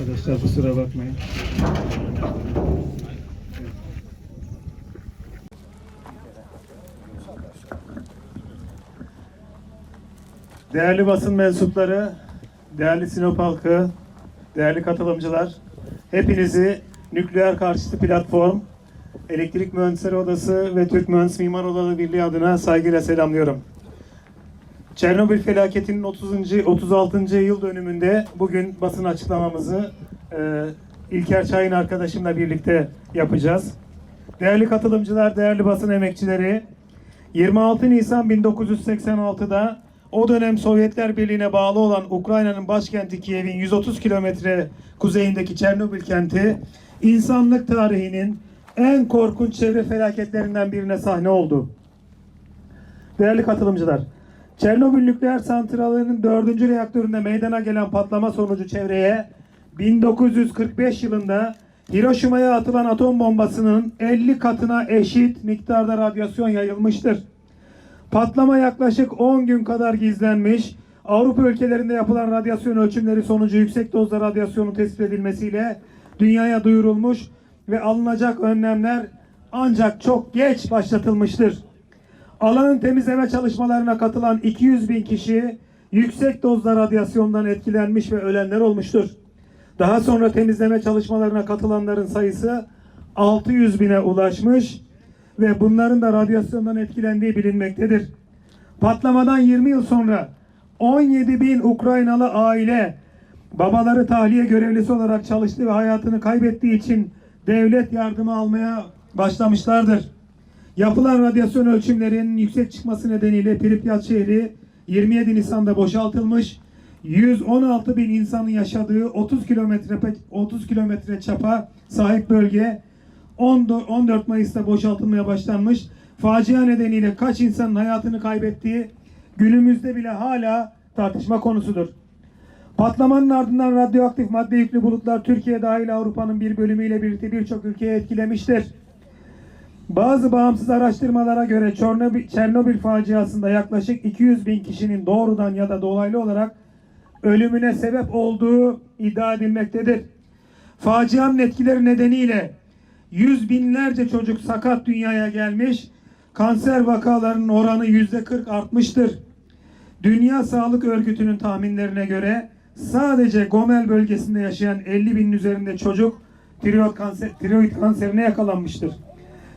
Arkadaşlar kusura bakmayın. Değerli basın mensupları, değerli Sinop halkı, değerli katılımcılar, hepinizi Nükleer Karşıtı Platform, Elektrik Mühendisleri Odası ve Türk Mühendis Mimar Odaları Birliği adına saygıyla selamlıyorum. Çernobil felaketinin 30. 36. yıl dönümünde bugün basın açıklamamızı e, İlker Çayın arkadaşımla birlikte yapacağız. Değerli katılımcılar, değerli basın emekçileri, 26 Nisan 1986'da o dönem Sovyetler Birliği'ne bağlı olan Ukrayna'nın başkenti Kiev'in 130 kilometre kuzeyindeki Çernobil kenti insanlık tarihinin en korkunç çevre felaketlerinden birine sahne oldu. Değerli katılımcılar, Çernobil nükleer santralinin 4. reaktöründe meydana gelen patlama sonucu çevreye 1945 yılında Hiroşima'ya atılan atom bombasının 50 katına eşit miktarda radyasyon yayılmıştır. Patlama yaklaşık 10 gün kadar gizlenmiş. Avrupa ülkelerinde yapılan radyasyon ölçümleri sonucu yüksek dozda radyasyonun tespit edilmesiyle dünyaya duyurulmuş ve alınacak önlemler ancak çok geç başlatılmıştır. Alanın temizleme çalışmalarına katılan 200 bin kişi yüksek dozda radyasyondan etkilenmiş ve ölenler olmuştur. Daha sonra temizleme çalışmalarına katılanların sayısı 600 bine ulaşmış ve bunların da radyasyondan etkilendiği bilinmektedir. Patlamadan 20 yıl sonra 17 bin Ukraynalı aile babaları tahliye görevlisi olarak çalıştı ve hayatını kaybettiği için devlet yardımı almaya başlamışlardır. Yapılan radyasyon ölçümlerinin yüksek çıkması nedeniyle Pripyat şehri 27 Nisan'da boşaltılmış. 116 bin insanın yaşadığı 30 kilometre 30 kilometre çapa sahip bölge 14 Mayıs'ta boşaltılmaya başlanmış. Facia nedeniyle kaç insanın hayatını kaybettiği günümüzde bile hala tartışma konusudur. Patlamanın ardından radyoaktif madde yüklü bulutlar Türkiye dahil Avrupa'nın bir bölümüyle birlikte birçok ülkeye etkilemiştir. Bazı bağımsız araştırmalara göre Çernobil, Çernobil faciasında yaklaşık 200 bin kişinin doğrudan ya da dolaylı olarak ölümüne sebep olduğu iddia edilmektedir. Facianın etkileri nedeniyle yüz binlerce çocuk sakat dünyaya gelmiş, kanser vakalarının oranı yüzde 40 artmıştır. Dünya Sağlık Örgütü'nün tahminlerine göre sadece Gomel bölgesinde yaşayan 50 binin üzerinde çocuk tiroid, kanser, tiroid kanserine yakalanmıştır.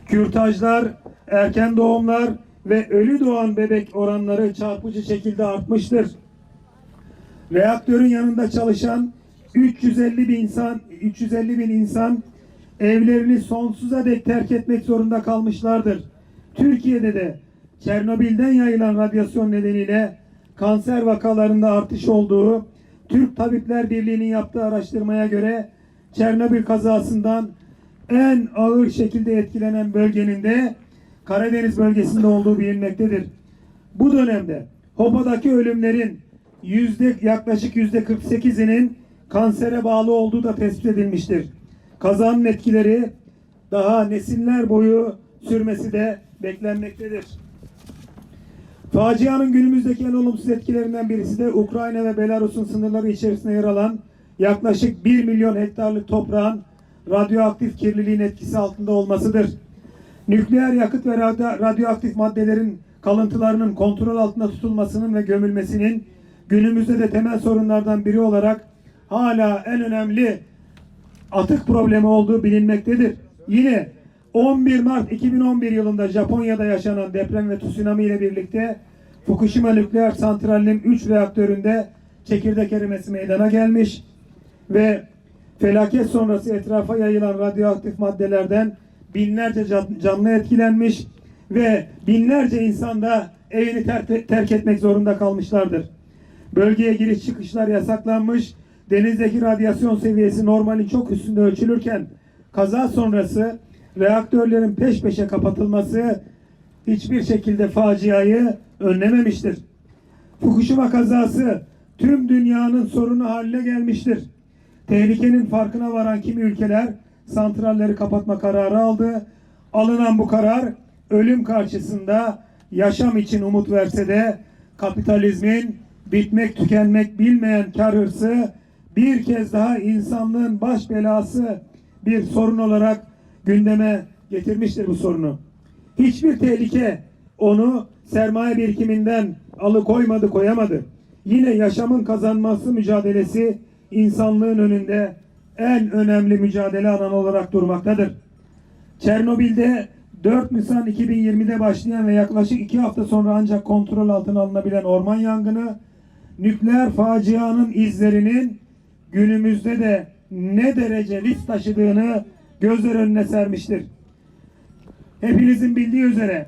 Kürtajlar, erken doğumlar ve ölü doğan bebek oranları çarpıcı şekilde artmıştır. Reaktörün yanında çalışan 350 bin insan 350 bin insan evlerini sonsuza dek terk etmek zorunda kalmışlardır. Türkiye'de de Çernobil'den yayılan radyasyon nedeniyle kanser vakalarında artış olduğu Türk Tabipler Birliği'nin yaptığı araştırmaya göre Çernobil kazasından en ağır şekilde etkilenen bölgenin de Karadeniz bölgesinde olduğu bilinmektedir. Bu dönemde Hopa'daki ölümlerin yüzde yaklaşık yüzde 48'inin kansere bağlı olduğu da tespit edilmiştir. Kazanın etkileri daha nesiller boyu sürmesi de beklenmektedir. Facianın günümüzdeki en olumsuz etkilerinden birisi de Ukrayna ve Belarus'un sınırları içerisinde yer alan yaklaşık 1 milyon hektarlık toprağın radyoaktif kirliliğin etkisi altında olmasıdır. Nükleer yakıt ve radyo- radyoaktif maddelerin kalıntılarının kontrol altında tutulmasının ve gömülmesinin günümüzde de temel sorunlardan biri olarak hala en önemli atık problemi olduğu bilinmektedir. Yine 11 Mart 2011 yılında Japonya'da yaşanan deprem ve tsunami ile birlikte Fukushima nükleer santralinin 3 reaktöründe çekirdek erimesi meydana gelmiş ve felaket sonrası etrafa yayılan radyoaktif maddelerden binlerce can- canlı etkilenmiş ve binlerce insan da evini ter- terk etmek zorunda kalmışlardır. Bölgeye giriş çıkışlar yasaklanmış, denizdeki radyasyon seviyesi normalin çok üstünde ölçülürken kaza sonrası reaktörlerin peş peşe kapatılması hiçbir şekilde faciayı önlememiştir. Fukushima kazası tüm dünyanın sorunu haline gelmiştir. Tehlikenin farkına varan kimi ülkeler santralleri kapatma kararı aldı. Alınan bu karar ölüm karşısında yaşam için umut verse de kapitalizmin bitmek tükenmek bilmeyen kar hırsı bir kez daha insanlığın baş belası bir sorun olarak gündeme getirmiştir bu sorunu. Hiçbir tehlike onu sermaye birikiminden alıkoymadı, koyamadı. Yine yaşamın kazanması mücadelesi insanlığın önünde en önemli mücadele alanı olarak durmaktadır. Çernobil'de 4 Nisan 2020'de başlayan ve yaklaşık 2 hafta sonra ancak kontrol altına alınabilen orman yangını nükleer facianın izlerinin günümüzde de ne derece risk taşıdığını gözler önüne sermiştir. Hepinizin bildiği üzere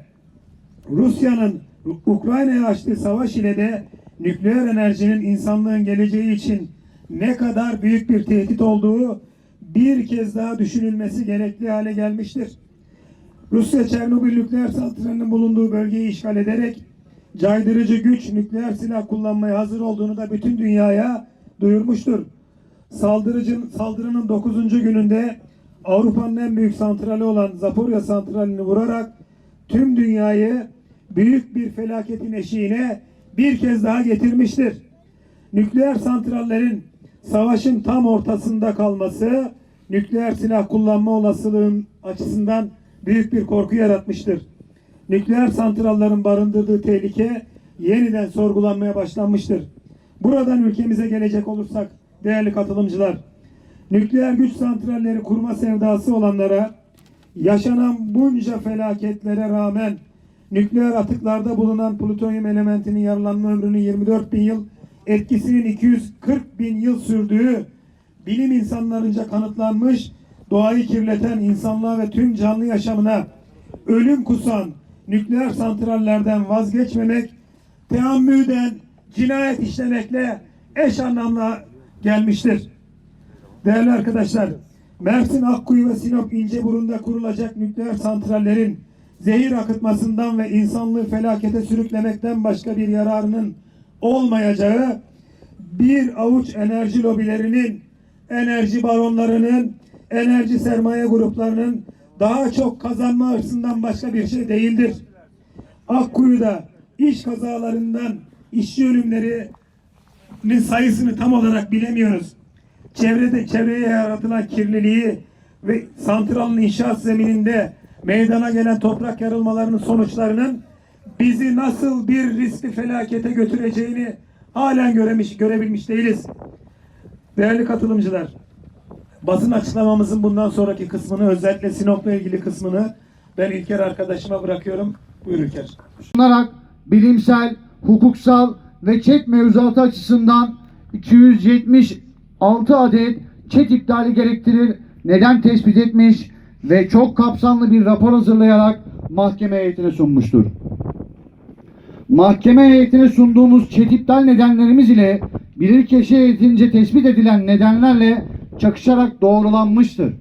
Rusya'nın Ukrayna'ya açtığı savaş ile de nükleer enerjinin insanlığın geleceği için ne kadar büyük bir tehdit olduğu bir kez daha düşünülmesi gerekli hale gelmiştir. Rusya Çernobil nükleer santralinin bulunduğu bölgeyi işgal ederek caydırıcı güç nükleer silah kullanmaya hazır olduğunu da bütün dünyaya duyurmuştur. Saldırıcın, saldırının 9. gününde Avrupa'nın en büyük santrali olan Zaporya santralini vurarak tüm dünyayı büyük bir felaketin eşiğine bir kez daha getirmiştir. Nükleer santrallerin savaşın tam ortasında kalması nükleer silah kullanma olasılığın açısından büyük bir korku yaratmıştır. Nükleer santrallerin barındırdığı tehlike yeniden sorgulanmaya başlanmıştır. Buradan ülkemize gelecek olursak değerli katılımcılar, nükleer güç santralleri kurma sevdası olanlara yaşanan bunca felaketlere rağmen nükleer atıklarda bulunan plütonyum elementinin yarılanma ömrünün 24 bin yıl, etkisinin 240 bin yıl sürdüğü bilim insanlarınca kanıtlanmış, doğayı kirleten insanlığa ve tüm canlı yaşamına ölüm kusan nükleer santrallerden vazgeçmemek, teammüden cinayet işlemekle eş anlamlı gelmiştir. Değerli arkadaşlar, Mersin, Akkuyu ve Sinop İnceburun'da kurulacak nükleer santrallerin zehir akıtmasından ve insanlığı felakete sürüklemekten başka bir yararının olmayacağı bir avuç enerji lobilerinin, enerji baronlarının, enerji sermaye gruplarının daha çok kazanma hırsından başka bir şey değildir. Akkuyu'da iş kazalarından işçi ölümlerinin sayısını tam olarak bilemiyoruz. Çevrede çevreye yaratılan kirliliği ve santralın inşaat zemininde meydana gelen toprak yarılmalarının sonuçlarının bizi nasıl bir riskli felakete götüreceğini halen göremiş, görebilmiş değiliz. Değerli katılımcılar, basın açıklamamızın bundan sonraki kısmını özellikle Sinop'la ilgili kısmını ben İlker arkadaşıma bırakıyorum. Buyur İlker. sunarak bilimsel, hukuksal ve çet mevzuatı açısından 276 adet çet iptali gerektirir neden tespit etmiş ve çok kapsamlı bir rapor hazırlayarak mahkeme heyetine sunmuştur. Mahkeme heyetine sunduğumuz çet iptal nedenlerimiz ile bilirkişi heyetince tespit edilen nedenlerle çakışarak doğrulanmıştır.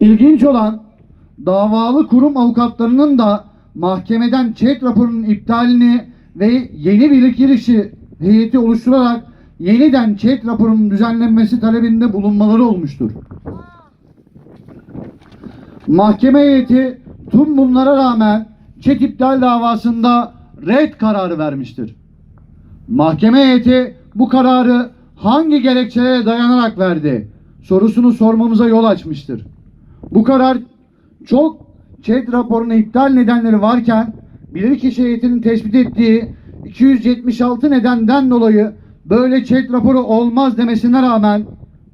İlginç olan davalı kurum avukatlarının da mahkemeden çet raporunun iptalini ve yeni bilirkişi heyeti oluşturarak yeniden çet raporunun düzenlenmesi talebinde bulunmaları olmuştur. Mahkeme heyeti tüm bunlara rağmen çet iptal davasında red kararı vermiştir. Mahkeme heyeti bu kararı hangi gerekçelere dayanarak verdi sorusunu sormamıza yol açmıştır. Bu karar çok ÇED raporuna iptal nedenleri varken bilirkişi heyetinin tespit ettiği 276 nedenden dolayı böyle ÇED raporu olmaz demesine rağmen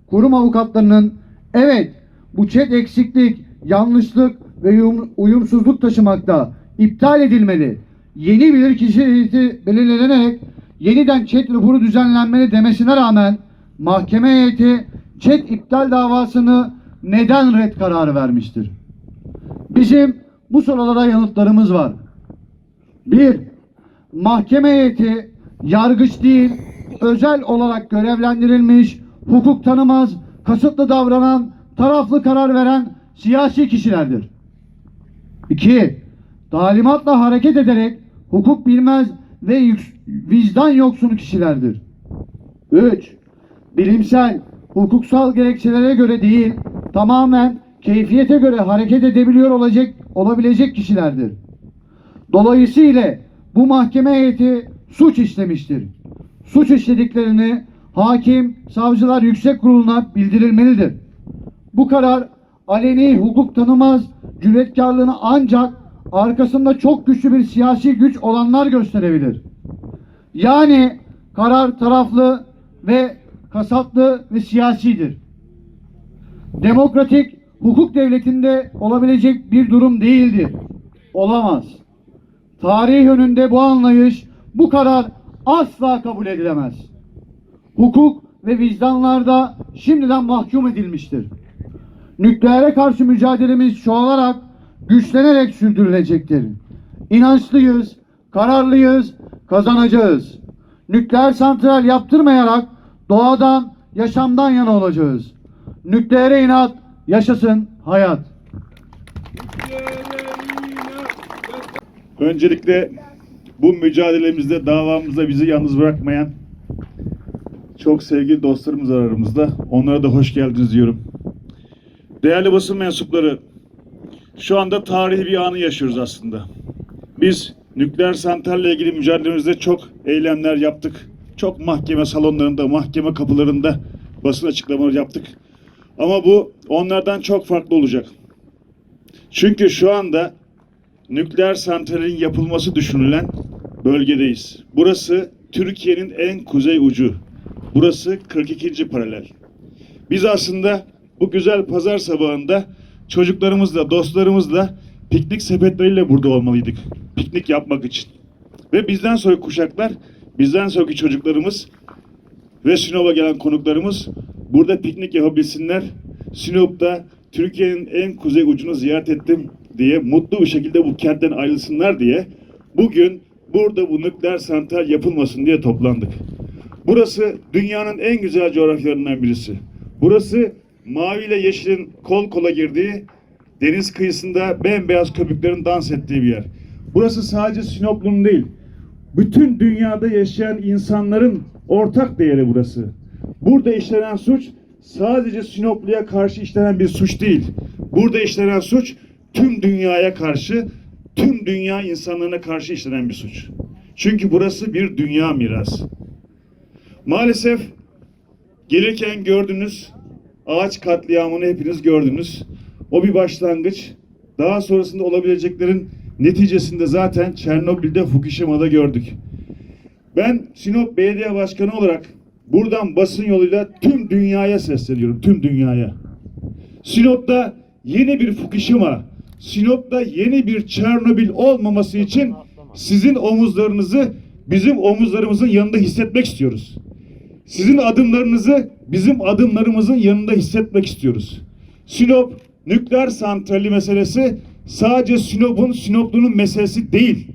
kurum avukatlarının evet bu ÇED eksiklik, yanlışlık ve uyum- uyumsuzluk taşımakta iptal edilmeli. Yeni bilirkişi heyeti belirlenerek yeniden ÇED raporu düzenlenmeli demesine rağmen mahkeme heyeti ÇED iptal davasını neden red kararı vermiştir? Bizim bu sorulara yanıtlarımız var. Bir, mahkeme heyeti yargıç değil, özel olarak görevlendirilmiş, hukuk tanımaz, kasıtlı davranan, taraflı karar veren siyasi kişilerdir. İki, talimatla hareket ederek hukuk bilmez ve vicdan yoksunu kişilerdir. 3. Bilimsel, hukuksal gerekçelere göre değil, tamamen keyfiyete göre hareket edebiliyor olacak olabilecek kişilerdir. Dolayısıyla bu mahkeme heyeti suç işlemiştir. Suç işlediklerini Hakim Savcılar Yüksek Kurulu'na bildirilmelidir. Bu karar aleni hukuk tanımaz cüretkarlığını ancak arkasında çok güçlü bir siyasi güç olanlar gösterebilir. Yani karar taraflı ve kasıtlı ve siyasidir. Demokratik hukuk devletinde olabilecek bir durum değildir. Olamaz. Tarih önünde bu anlayış, bu karar asla kabul edilemez. Hukuk ve vicdanlarda şimdiden mahkum edilmiştir. Nükleere karşı mücadelemiz çoğalarak, güçlenerek sürdürülecektir. İnançlıyız, kararlıyız, kazanacağız. Nükleer santral yaptırmayarak doğadan, yaşamdan yana olacağız. Nükleere inat, yaşasın hayat. Öncelikle bu mücadelemizde, davamızda bizi yalnız bırakmayan çok sevgili dostlarımız aramızda. Onlara da hoş geldiniz diyorum. Değerli basın mensupları, şu anda tarihi bir anı yaşıyoruz aslında. Biz nükleer santralle ilgili mücadelemizde çok eylemler yaptık. Çok mahkeme salonlarında, mahkeme kapılarında basın açıklamaları yaptık. Ama bu onlardan çok farklı olacak. Çünkü şu anda nükleer santralin yapılması düşünülen bölgedeyiz. Burası Türkiye'nin en kuzey ucu. Burası 42. paralel. Biz aslında bu güzel pazar sabahında çocuklarımızla, dostlarımızla piknik sepetleriyle burada olmalıydık. Piknik yapmak için. Ve bizden sonraki kuşaklar, bizden sonraki çocuklarımız ve Sinop'a gelen konuklarımız burada piknik yapabilsinler. Sinop'ta Türkiye'nin en kuzey ucunu ziyaret ettim diye mutlu bir şekilde bu kentten ayrılsınlar diye bugün burada bu nükleer santral yapılmasın diye toplandık. Burası dünyanın en güzel coğrafyalarından birisi. Burası mavi ile yeşilin kol kola girdiği deniz kıyısında bembeyaz köpüklerin dans ettiği bir yer. Burası sadece Sinoplu'nun değil, bütün dünyada yaşayan insanların ortak değeri burası. Burada işlenen suç sadece Sinoplu'ya karşı işlenen bir suç değil. Burada işlenen suç tüm dünyaya karşı, tüm dünya insanlarına karşı işlenen bir suç. Çünkü burası bir dünya mirası. Maalesef gelirken gördünüz ağaç katliamını hepiniz gördünüz. O bir başlangıç. Daha sonrasında olabileceklerin neticesinde zaten Çernobil'de, Fukushima'da gördük. Ben Sinop Belediye Başkanı olarak buradan basın yoluyla tüm dünyaya sesleniyorum. Tüm dünyaya. Sinop'ta yeni bir Fukushima, Sinop'ta yeni bir Çernobil olmaması için sizin omuzlarınızı bizim omuzlarımızın yanında hissetmek istiyoruz. Sizin adımlarınızı bizim adımlarımızın yanında hissetmek istiyoruz. Sinop nükleer santrali meselesi sadece Sinop'un, Sinoplu'nun meselesi değil.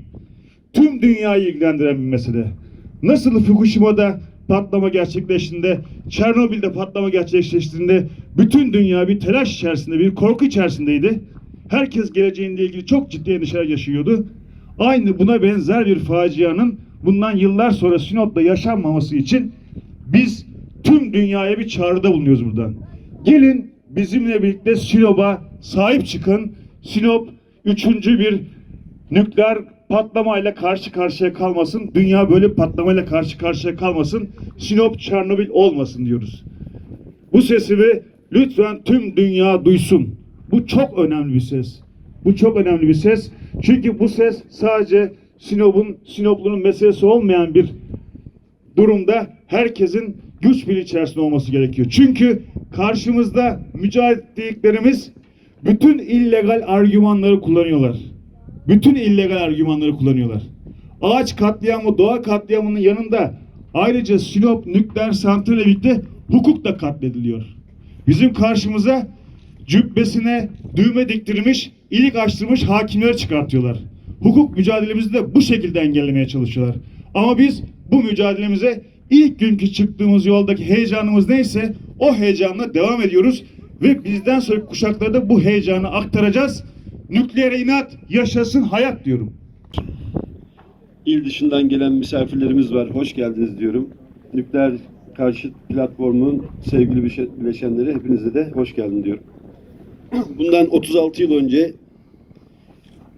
Tüm dünyayı ilgilendiren bir mesele. Nasıl Fukushima'da patlama gerçekleştiğinde, Çernobil'de patlama gerçekleştiğinde bütün dünya bir telaş içerisinde, bir korku içerisindeydi. Herkes geleceğinle ilgili çok ciddi endişeler yaşıyordu. Aynı buna benzer bir facianın bundan yıllar sonra Sinop'ta yaşanmaması için biz tüm dünyaya bir çağrıda bulunuyoruz buradan. Gelin bizimle birlikte Sinop'a sahip çıkın. Sinop üçüncü bir nükleer patlamayla karşı karşıya kalmasın. Dünya böyle patlamayla karşı karşıya kalmasın. Sinop Çernobil olmasın diyoruz. Bu sesimi lütfen tüm dünya duysun. Bu çok önemli bir ses. Bu çok önemli bir ses. Çünkü bu ses sadece Sinop'un, Sinoplu'nun meselesi olmayan bir durumda herkesin güç birliği içerisinde olması gerekiyor. Çünkü karşımızda mücadele bütün illegal argümanları kullanıyorlar. Bütün illegal argümanları kullanıyorlar. Ağaç katliamı, doğa katliamının yanında ayrıca Sinop nükleer santrali birlikte hukuk da katlediliyor. Bizim karşımıza cübbesine düğme diktirmiş, ilik açtırmış hakimleri çıkartıyorlar. Hukuk mücadelemizi de bu şekilde engellemeye çalışıyorlar. Ama biz bu mücadelemize ilk günkü çıktığımız yoldaki heyecanımız neyse o heyecanla devam ediyoruz ve bizden sonraki kuşaklara da bu heyecanı aktaracağız. Nükleere inat, yaşasın hayat diyorum. İl dışından gelen misafirlerimiz var. Hoş geldiniz diyorum. Nükleer Karşıt Platformu'nun sevgili bileşe- bileşenleri hepinize de hoş geldin diyorum. Bundan 36 yıl önce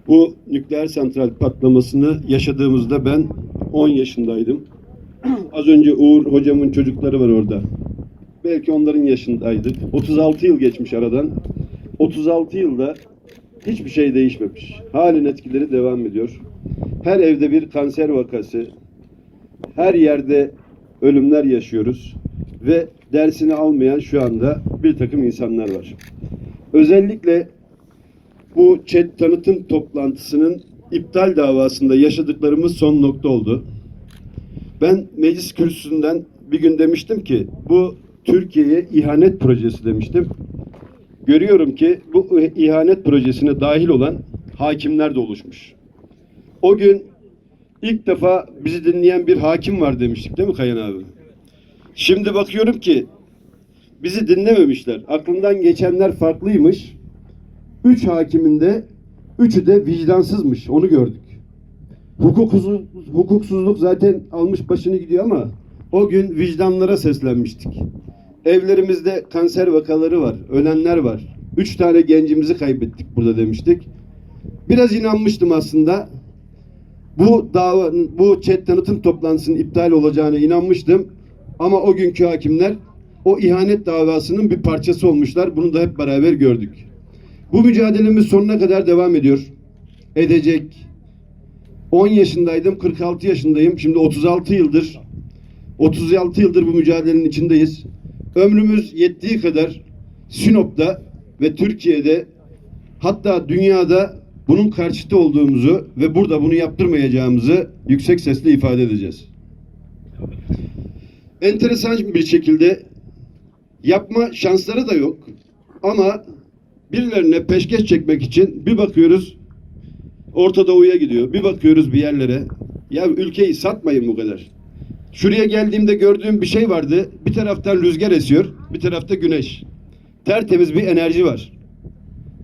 bu nükleer santral patlamasını yaşadığımızda ben 10 yaşındaydım. Az önce Uğur hocamın çocukları var orada. Belki onların yaşındaydık. 36 yıl geçmiş aradan. 36 yılda hiçbir şey değişmemiş. Halen etkileri devam ediyor. Her evde bir kanser vakası, her yerde ölümler yaşıyoruz ve dersini almayan şu anda bir takım insanlar var. Özellikle bu chat tanıtım toplantısının iptal davasında yaşadıklarımız son nokta oldu. Ben meclis kürsüsünden bir gün demiştim ki bu Türkiye'ye ihanet projesi demiştim. Görüyorum ki bu ihanet projesine dahil olan hakimler de oluşmuş. O gün ilk defa bizi dinleyen bir hakim var demiştik değil mi Kayan abi? Şimdi bakıyorum ki bizi dinlememişler. Aklından geçenler farklıymış. Üç hakimin de üçü de vicdansızmış. Onu gördük. Hukuksuzluk, hukuksuzluk zaten almış başını gidiyor ama o gün vicdanlara seslenmiştik. Evlerimizde kanser vakaları var, ölenler var. Üç tane gencimizi kaybettik burada demiştik. Biraz inanmıştım aslında. Bu davanın, bu chat tanıtım toplantısının iptal olacağına inanmıştım. Ama o günkü hakimler o ihanet davasının bir parçası olmuşlar. Bunu da hep beraber gördük. Bu mücadelemiz sonuna kadar devam ediyor. Edecek. 10 yaşındaydım, 46 yaşındayım. Şimdi 36 yıldır 36 yıldır bu mücadelenin içindeyiz. Ömrümüz yettiği kadar Sinop'ta ve Türkiye'de hatta dünyada bunun karşıtı olduğumuzu ve burada bunu yaptırmayacağımızı yüksek sesle ifade edeceğiz. Enteresan bir şekilde yapma şansları da yok. Ama birilerine peşkeş çekmek için bir bakıyoruz Orta Doğu'ya gidiyor. Bir bakıyoruz bir yerlere. Ya ülkeyi satmayın bu kadar. Şuraya geldiğimde gördüğüm bir şey vardı. Bir taraftan rüzgar esiyor, bir tarafta güneş. Tertemiz bir enerji var.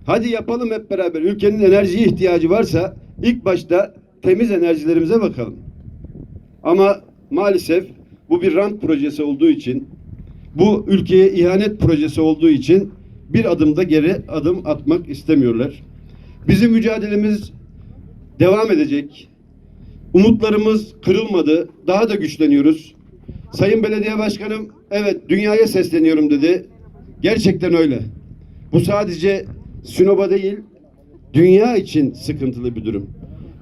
Hadi yapalım hep beraber. Ülkenin enerjiye ihtiyacı varsa ilk başta temiz enerjilerimize bakalım. Ama maalesef bu bir rant projesi olduğu için, bu ülkeye ihanet projesi olduğu için bir adım da geri adım atmak istemiyorlar. Bizim mücadelemiz devam edecek. Umutlarımız kırılmadı. Daha da güçleniyoruz. Sayın Belediye Başkanım, evet dünyaya sesleniyorum dedi. Gerçekten öyle. Bu sadece Sinop'a değil, dünya için sıkıntılı bir durum.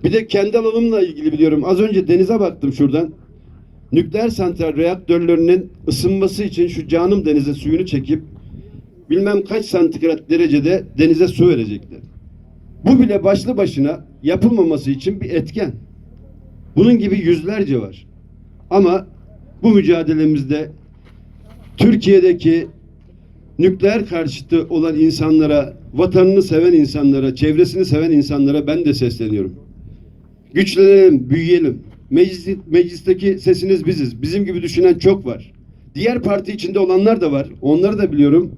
Bir de kendi alanımla ilgili biliyorum. Az önce denize baktım şuradan. Nükleer santral reaktörlerinin ısınması için şu canım denize suyunu çekip bilmem kaç santigrat derecede denize su verecekler. Bu bile başlı başına yapılmaması için bir etken. Bunun gibi yüzlerce var. Ama bu mücadelemizde Türkiye'deki nükleer karşıtı olan insanlara, vatanını seven insanlara, çevresini seven insanlara ben de sesleniyorum. Güçlenelim, büyüyelim. Meclis, meclisteki sesiniz biziz. Bizim gibi düşünen çok var. Diğer parti içinde olanlar da var. Onları da biliyorum.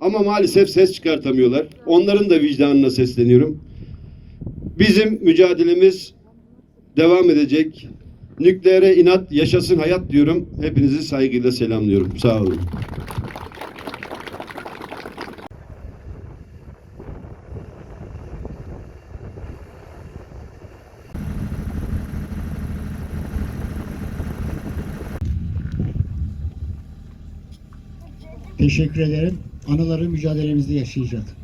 Ama maalesef ses çıkartamıyorlar. Onların da vicdanına sesleniyorum. Bizim mücadelemiz devam edecek. Nükleere inat, yaşasın hayat diyorum. Hepinizi saygıyla selamlıyorum. Sağ olun. Teşekkür ederim. Anıları mücadelemizde yaşayacak.